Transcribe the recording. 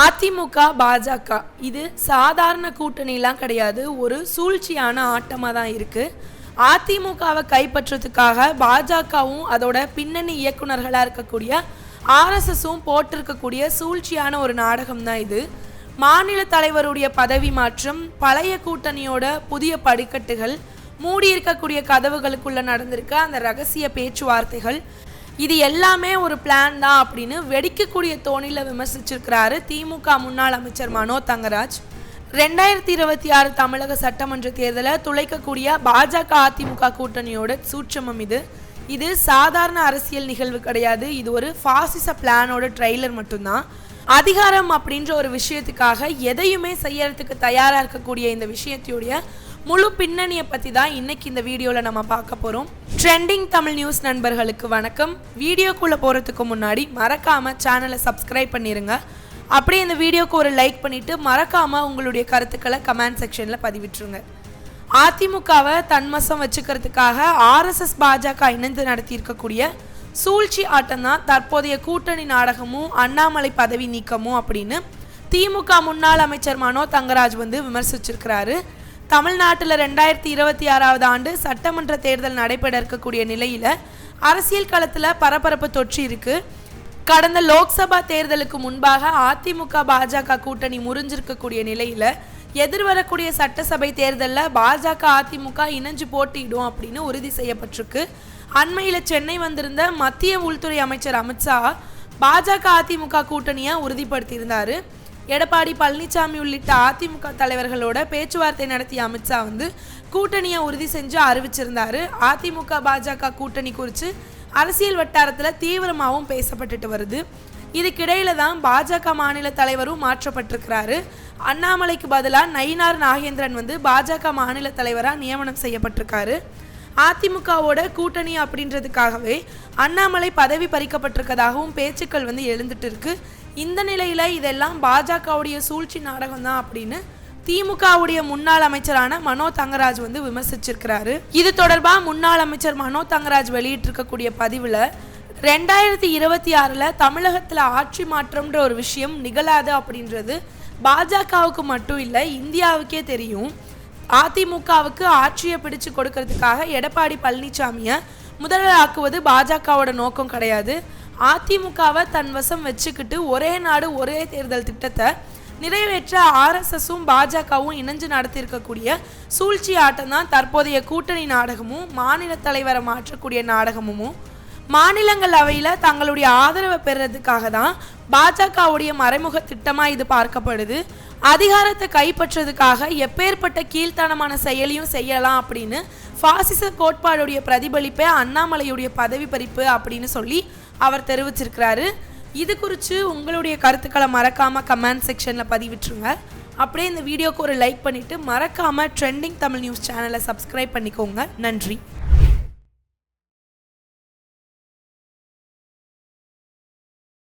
அதிமுக பாஜக. இது சாதாரண கூட்டணிலாம் கிடையாது. ஒரு சூழ்ச்சியான ஆட்டமாக தான் இருக்குது அதிமுகவை கைப்பற்றதுக்காக பாஜகவும் அதோட பின்னணி இயக்குனர்களாக இருக்கக்கூடிய ஆர்எஸ்எஸும் போட்டிருக்கக்கூடிய சூழ்ச்சியான ஒரு நாடகம் தான் இது. மாநில தலைவருடைய பதவி மாற்றம் பழைய கூட்டணியோட புதிய படிக்கட்டுகள் மூடி இருக்கக்கூடிய கதவுகளுக்குள்ள நடந்திருக்க அந்த ரகசிய பேச்சுவார்த்தைகள் இது எல்லாமே ஒரு பிளான் தான் அப்படின்னு வெடிக்கக்கூடிய தோணில விமர்சிச்சிருக்கிறாரு திமுக முன்னாள் அமைச்சர் மனோ தங்கராஜ். ரெண்டாயிரத்தி இருபத்தி ஆறு தமிழக சட்டமன்ற தேர்தலை துளைக்கக்கூடிய பாஜக அதிமுக கூட்டணியோட சூட்சமம் இது. இது சாதாரண அரசியல் நிகழ்வு கிடையாது. இது ஒரு பாசிச பிளானோட ட்ரெய்லர் மட்டும்தான். அதிகாரம் அப்படின்ற ஒரு விஷயத்துக்காக எதையுமே செய்யறதுக்கு தயாராக இருக்கக்கூடிய இந்த விஷயத்தையுடைய முழு பின்னணியை பற்றி தான் இன்னைக்கு இந்த வீடியோவில் நம்ம பார்க்க போகிறோம் ட்ரெண்டிங் தமிழ் நியூஸ் நண்பர்களுக்கு வணக்கம். வீடியோக்குள்ளே போகிறதுக்கு முன்னாடி மறக்காமல் சேனலை சப்ஸ்கிரைப் பண்ணிடுங்க அப்படியே இந்த வீடியோக்கு ஒரு லைக் பண்ணிவிட்டு மறக்காமல் உங்களுடைய கருத்துக்களை கமெண்ட் செக்ஷனில் பதிவிட்டுருங்க. அதிமுகவை தன்வசம் வச்சுக்கிறதுக்காக ஆர்எஸ்எஸ் பாஜக இணைந்து நடத்தியிருக்கக்கூடிய சூழ்ச்சி ஆட்டம் தான் தற்போதைய கூட்டணி நாடகமும் அண்ணாமலை பதவி நீக்கமும் அப்படின்னு திமுக முன்னாள் அமைச்சர் மனோ தங்கராஜ் வந்து விமர்சிச்சிருக்கிறாரு. தமிழ்நாட்டில் ரெண்டாயிரத்தி இருபத்தி ஆறாவது ஆண்டு சட்டமன்ற தேர்தல் நடைபெற இருக்கக்கூடிய நிலையில் அரசியல் களத்தில் பரபரப்பு தொற்றி இருக்கு. கடந்த லோக்சபா தேர்தலுக்கு முன்பாக அதிமுக பாஜக கூட்டணி முறிஞ்சிருக்கக்கூடிய நிலையில் எதிர்வரக்கூடிய சட்டசபை தேர்தலில் பாஜக அதிமுக இணைஞ்சு போட்டியிடும் அப்படின்னு உறுதி செய்யப்பட்டிருக்கு. அண்மையில் சென்னை வந்திருந்த மத்திய உள்துறை அமைச்சர் அமித்ஷா பாஜக அதிமுக கூட்டணியை உறுதிப்படுத்தியிருந்தாரு. எடப்பாடி பழனிசாமி உள்ளிட்ட அதிமுக தலைவர்களோட பேச்சுவார்த்தை நடத்திய அமித்ஷா வந்து கூட்டணியை உறுதி செஞ்சு அறிவிச்சிருந்தாரு. அதிமுக பாஜக கூட்டணி குறித்து அரசியல் வட்டாரத்தில் தீவிரமாகவும் பேசப்பட்டுட்டு வருது. இதுக்கிடையில தான் பாஜக மாநில தலைவரும் மாற்றப்பட்டிருக்கிறாரு. அண்ணாமலைக்கு பதிலாக நயினார் நாகேந்திரன் வந்து பாஜக மாநில தலைவராக நியமனம் செய்யப்பட்டிருக்காரு. அதிமுகவோட கூட்டணி அப்படின்றதுக்காகவே அண்ணாமலை பதவி பறிக்கப்பட்டிருக்கதாகவும் பேச்சுக்கள் வந்து எழுந்துட்டு இருக்கு. இந்த நிலையில இதெல்லாம் பாஜகவுடைய சூழ்ச்சி நாடகம் தான் அப்படின்னு திமுகவுடைய முன்னாள் அமைச்சரான மனோ தங்கராஜ் வந்து விமர்சிச்சிருக்கிறாரு. இது தொடர்பா முன்னாள் அமைச்சர் மனோ தங்கராஜ் வெளியிட்டிருக்கக்கூடிய பதிவுல ரெண்டாயிரத்தி இருபத்தி ஆறுல தமிழகத்துல ஆட்சி மாற்றம்ன்ற ஒரு விஷயம் நிகழாது அப்படின்றது பாஜகவுக்கு மட்டும் இல்லை இந்தியாவுக்கே தெரியும். அதிமுகவுக்கு ஆட்சியை பிடிச்சு கொடுக்கறதுக்காக எடப்பாடி பழனிசாமியை முதல்வராக்குவது பாஜகவோட நோக்கம் கிடையாது. அதிமுகவை தன் வசம் வச்சுக்கிட்டு ஒரே நாடு ஒரே தேர்தல் திட்டத்தை நிறைவேற்ற ஆர்எஸ்எஸும் பாஜகவும் இணைஞ்சு நடத்தியிருக்கக்கூடிய சூழ்ச்சி ஆட்டம் தான் தற்போதைய கூட்டணி நாடகமும் மாநில தலைவரை மாற்றக்கூடிய நாடகமும் மாநிலங்களவையில் தங்களுடைய ஆதரவை பெறுறதுக்காக தான் பாஜகவுடைய மறைமுக திட்டமாக இது பார்க்கப்படுது. அதிகாரத்தை கைப்பற்றதுக்காக எப்பேற்பட்ட கீழ்த்தனமான செயலையும் செய்யலாம் அப்படின்னு ஃபாசிச கோட்பாடுடைய பிரதிபலிப்பை அண்ணாமலையுடைய பதவி பறிப்பு அப்படின்னு சொல்லி அவர் தெரிவிச்சிருக்கிறாரு. இது குறித்து உங்களுடைய கருத்துக்களை மறக்காமல் கமெண்ட் செக்ஷனில் பதிவிட்டுருங்க. அப்படியே இந்த வீடியோக்கு ஒரு லைக் பண்ணிவிட்டு மறக்காமல் ட்ரெண்டிங் தமிழ் நியூஸ் சேனலை சப்ஸ்கிரைப் பண்ணிக்கோங்க. நன்றி.